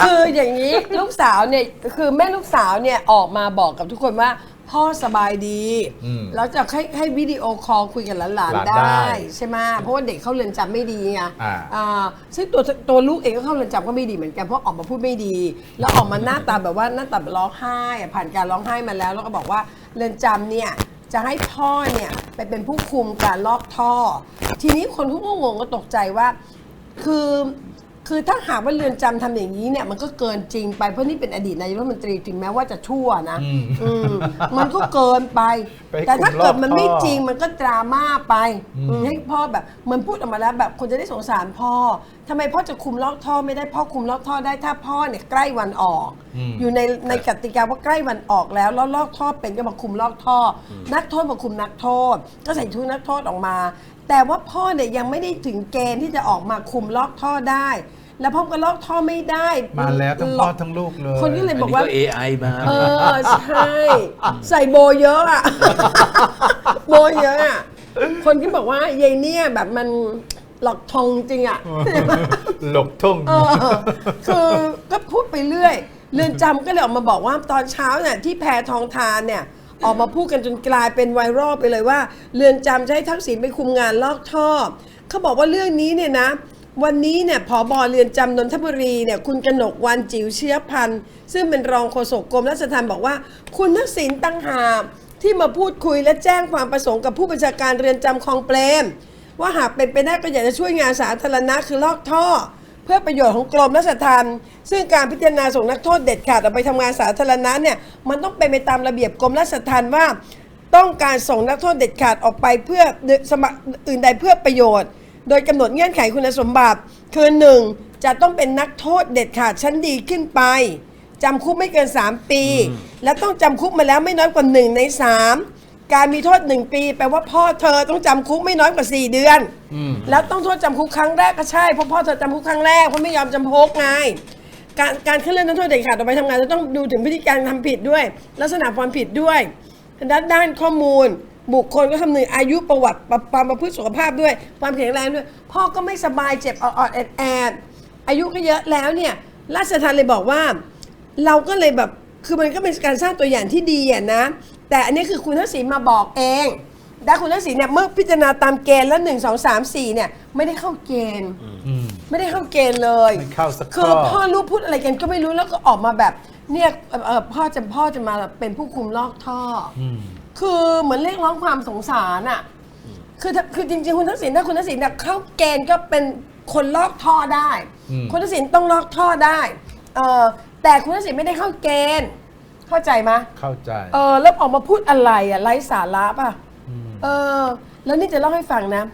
คืออย่างนี้ลูกสาวเนี่ยคือแม่ลูกสาวเนี่ยออกมาบอกกับทุกคนว่า พ่อสบายดีอืมแล้วจะให้ให้วิดีโอคอลคุยกับหลานหลานๆได้ ได้ใช่ไหมเพราะว่าเด็กเข้าเรือนจำไม่ดีไงอ่า อ่าซึ่งตัวตัวลูกเองก็เข้าเรือนจำก็ไม่ดีเหมือนกันเพราะออกมาพูดไม่ดี แล้วออกมาหน้าตาแบบว่าหน้าตาแบบร้องไห้อะผ่านการร้องไห้มาแล้ว แล้วก็บอกว่าเรือนจำเนี่ยจะให้พ่อเนี่ยไปเป็นผู้คุมการลอกท่อ ทีนี้คนเขาก็งงก็ตกใจว่า คือ คือถ้าหากว่าเรือนจำทำอย่างนี้เนี่ยมันก็เกินจริงไปเพราะนี่เป็นอดีตนายกรัฐมนตรีถึงแม้ว่าจะชั่วนะอืมอืมมันก็เกินไป ไปให้แต่ถ้าเกิดมันไม่คุมรอบท่อจริงมันก็ดราม่าไปอืมอืมให้พ่อแบบเหมันพูดออกมาแล้วแบบคนจะได้สงสารพ่อทำไมพ่อจะคุมลอกท่อไม่ได้พ่อคุมลอกท่อได้ถ้าพ่อเนี่ยใกล้วันออกอยู่ในในกติกาว่าใกล้วันออกแล้วแล้วลอกท่อเป็นก็มาคุมลอกท่ออนักโทษมาคุมนักโทษ ก็ใส่ชุดนักโทษออกมา แต่ว่าพ่อเนี่ยยังไม่ได้ถึงเกณฑ์ที่จะออกมาคุมลอกท่อได้ แล้วพ่อก็ลอกท่อไม่ได้มาแล้วทั้งพ่อทั้งลูกเลยคนก็เลยอันบอกนี้ว่าก็ AI มา เออ ใช่ ใส่โบเยอะอะ โบเยอะอะคนที่บอกว่ายายเนี่ยแบบมันหลอกทองจริงอะหลบทุ่งเออคือก็พูดไปเรื่อย เรือนจำก็เลยออกมาบอกว่าตอนเช้าเนี่ยที่แพทองทานเนี่ยออกมาพูดกันจนกลายเป็นไวรัลไปเลยว่า เรือนจำจะให้ทักษิณไปคุมงานลอกท่อเขาบอกว่าเรื่องนี้เนี่ยนะ วันนี้เนี่ยผอบอเรือนจำนนทบุรีเนี่ยคุณกนกวันจิ๋วเชื้อพันธ์ซึ่งเป็นรองโฆษกกรมราชทัณฑ์บอกว่า คุณทักษิณตั้งหากที่มาพูดคุยและแจ้งความประสงค์กับผู้บัญชาการเรือนจำคลองเปรม ว่าหากเป็นไปได้ก็อยากจะช่วยงานสาธารณะคือลอกท่อ เพื่อประโยชน์ของกรมราชทัณฑ์ซึ่งการพิจารณาส่งนักโทษเด็ดขาดออกไปทำงานสาธารณะเนี่ยมันต้องเป็นไปตามระเบียบกรมราชทัณฑ์ว่า ต้องการส่งนักโทษเด็ดขาดออกไปเพื่อสมัครอื่นใดเพื่อประโยชน์ โดยกำหนดเงื่อนไขคุณสมบัติ คือหนึ่งจะต้องเป็นนักโทษเด็ดขาดชั้นดีขึ้นไปจำคุกไม่เกิน 3 ปี และต้องจำคุกมาแล้วไม่น้อยกว่า 1 ใน 3 การมีโทษ 1 ปีแปลว่าพ่อเธอต้องจำคุกไม่น้อยกว่า 4 เดือน แล้วต้องโทษจำคุกครั้งแรกก็ใช่เพราะพ่อเธอจำคุกครั้งแรกเพราะไม่ยอมจำคุกไงการการขึ้นเรื่องนักโทษเด็ดขาดออกไปทำงานจะต้องดูถึงพฤติการทำผิดด้วย ลักษณะความผิดด้วยด้านด้านข้อมูล บุคคลก็คำนึงอายุประวัติความประพฤติสุขภาพด้วย ความแข็งแรงด้วย พ่อก็ไม่สบายเจ็บออดแอดแอดอายุก็เยอะแล้วเนี่ยราชทันเลยบอกว่า เราก็เลยแบบคือมันก็เป็นการสร้างตัวอย่างที่ดีอะนะ แต่อันนี้คือคุณทักษิณมาบอกเอง แต่คุณทักษิณเนี่ยเมื่อพิจารณาตามเกณฑ์แล้วหนึ่งสองสามสี่เนี่ยไม่ได้เข้าเกณฑ์ อืม ไม่ได้เข้าเกณฑ์เลยไม่เข้าสักข้อ คือพ่อลูกพูดอะไรกันก็ไม่รู้แล้วก็ออกมาแบบเนี่ยเอ่อเอ่อพ่อจะพ่อจะมาเป็นผู้คุมลอกท่ออมคือเหมือนเรียกร้องความสงสารอะคือถ้าคือจริงๆคุณทักษิณถ้าคุณทักษิณเนี่ยเข้าเกณฑ์ก็เป็นคนลอกท่อได้ อืม คุณทักษิณต้องลอกท่อได้เออแต่คุณทักษิณไม่ได้เข้าเกณฑ์เข้าใจไหมเข้าใจ เออแล้วออกมาพูดอะไรอะไร้สาระป่ะม เออ แล้วนี่จะเล่าให้ฟังนะ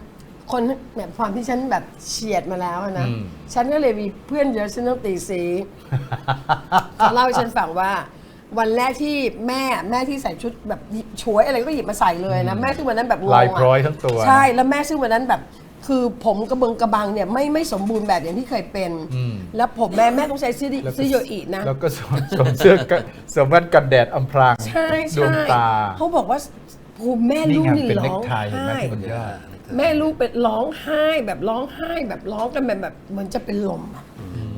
คนแบบความที่ฉันแบบเฉียดมาแล้วอะนะ อืม ฉันก็เลยมีเพื่อนเยอะฉันต้องตีสีเขาเล่าให้ฉันฟังว่า วันแรกที่แม่แม่ที่ใส่ชุดแบบหยิบฉวยอะไรก็หยิบมาใส่เลยนะ แม่ซึ่งวันนั้นแบบงงลายอะพร้อยทั้งตัว ใช่แล้วแม่ซึ่งวันนั้นแบบคือผมกระเบิงกระบังเนี่ยไม่ไม่สมบูรณ์แบบอย่างที่เคยเป็น อืม แล้วผมแม่แม่ต้องใช้ซื้อดิแล้วก็ซื้อโยอีนะ แล้วก็สวมสวมเสื้อกันสวมแว่นกันแดดอำพรางใช่ดวใช่งตา เขาบอกว่า ภูมิแม่ลูกไงนี่เป็นร้เน็อกงไทเห็นไหมไห้ที่มันยอด แม่ลูกเป็นร้องไห้แบบร้องไห้แบบร้องกันแบบแบบเหมือนจะเป็นลมอะ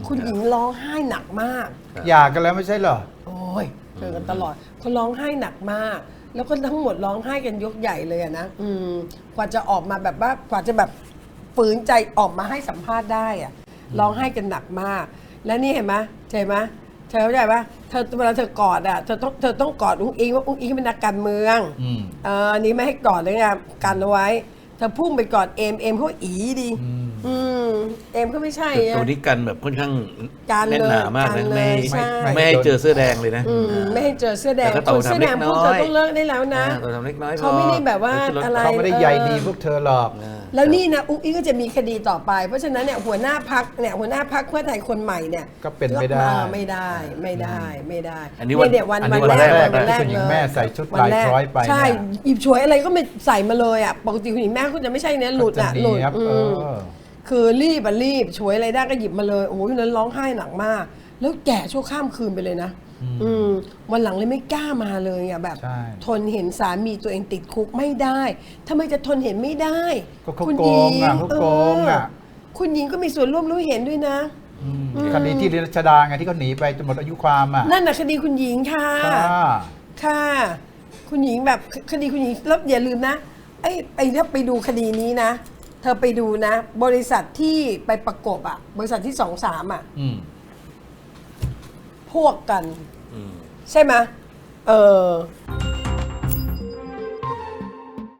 คุณหญิงร้องไห้หนักมาก หย่ากันแล้วไม่ใช่เหรอ โอ้ยเจอกันตลอดคนร้องไห้หนักมาก แล้วก็ทั้งหมดร้องไห้กันยกใหญ่เลยอะนะอืมกว่าจะออกมาแบบว่ากว่าจะแบบฝืนใจออกมาให้สัมภาษณ์ได้อะร้องไห้กันหนักมาก แล้วนี่เห็นไหมเห็นไหม เธอเข้าใจปะเธอเวลาเธอกอดอะเธอต้องเธอต้องกอดอุ้งอิงว่าอุ้งอิงเป็นนักการเมืองอืมเอออันนี้ไม่ให้กอดเลยไงกันเอาไว้ เธอพุ่งไปกอดเอมเอมเขาอีดี อืมอืมเอมก็ไม่ใช่แต่อะตัวนี้กันแบบค่อนข้างกันเลยแน่นหนามากกันะนเลยไม่ใช่ไม่ไม่ให้เจอเสื้อแดงเลยนะ อืมไม่ให้เจอเสื้อแดงแต่ก็โตคนเสื้อแดงทำเล็กพวกน้เธอยอต้องเลิกได้แล้วนะ อ่าตัวทำเล็กน้อยพอเขาไม่ได้แบบว่า ขึ้นถอะไร เขาไม่ได้ใยดีพวกเธอหรอกอ่า แล้วนี่นะอุ้งอิงก็จะมีคดีต่อไป เพราะฉะนั้นเนี่ยหัวหน้าพักเนี่ยหัวหน้าพักเพื่อไทยคนใหม่เนี่ยก็เป็นไม่ได้ อ่าไม่ได้ไม่ได้ไม่ได้อันนี้วันเยเดี๋ยววันอันวันี้นวันแรกแรกวันแรกคุณหญิงเลยแม่ใส่ชุดวันลายแรกพร้อยไปใช่เนี่ย หยิบฉวยอะไรก็ไม่ใส่มาเลยอะปกติคุณหญิงแม่ก็จะไม่ใช่เนี่ยหลุดอะก็จะหลุดเนียบอืเอมอคือรีบอะรีบช่วยอะไรได้ก็หยิบมาเลย โอ้โหนั้นร้องไห้หนักมาก แล้วแก่ชั่วข้ามคืนไปเลยนะ อืมวันหลังเลยไม่กล้ามาเลยอะแบบ ใช่ ทนเห็นสามีตัวเองติดคุกไม่ได้ทำไมจะทนเห็นไม่ได้ก็เขาคุณโกงอะเขาโกงอะเคุณหญิงก็มีส่วนร่วมรู้เห็นด้วยนะ อืมคดีที่เรียนรัชดาไงที่เขาหนีไปจนหมดอายุความอะนั่นน่ะคดีคุณหญิงค่ะ ค่ะค่ะ คุณหญิงแบบคคดีคุณหญิงแล้วอย่าลืมนะไอ้ไอ้ถ้าไปดูคดีนี้นะ เธอไปดูนะ บริษัทที่ไปประกบอะบริษัทที่สองสามอะอืม พวกกันอืมใช่ไหมเออ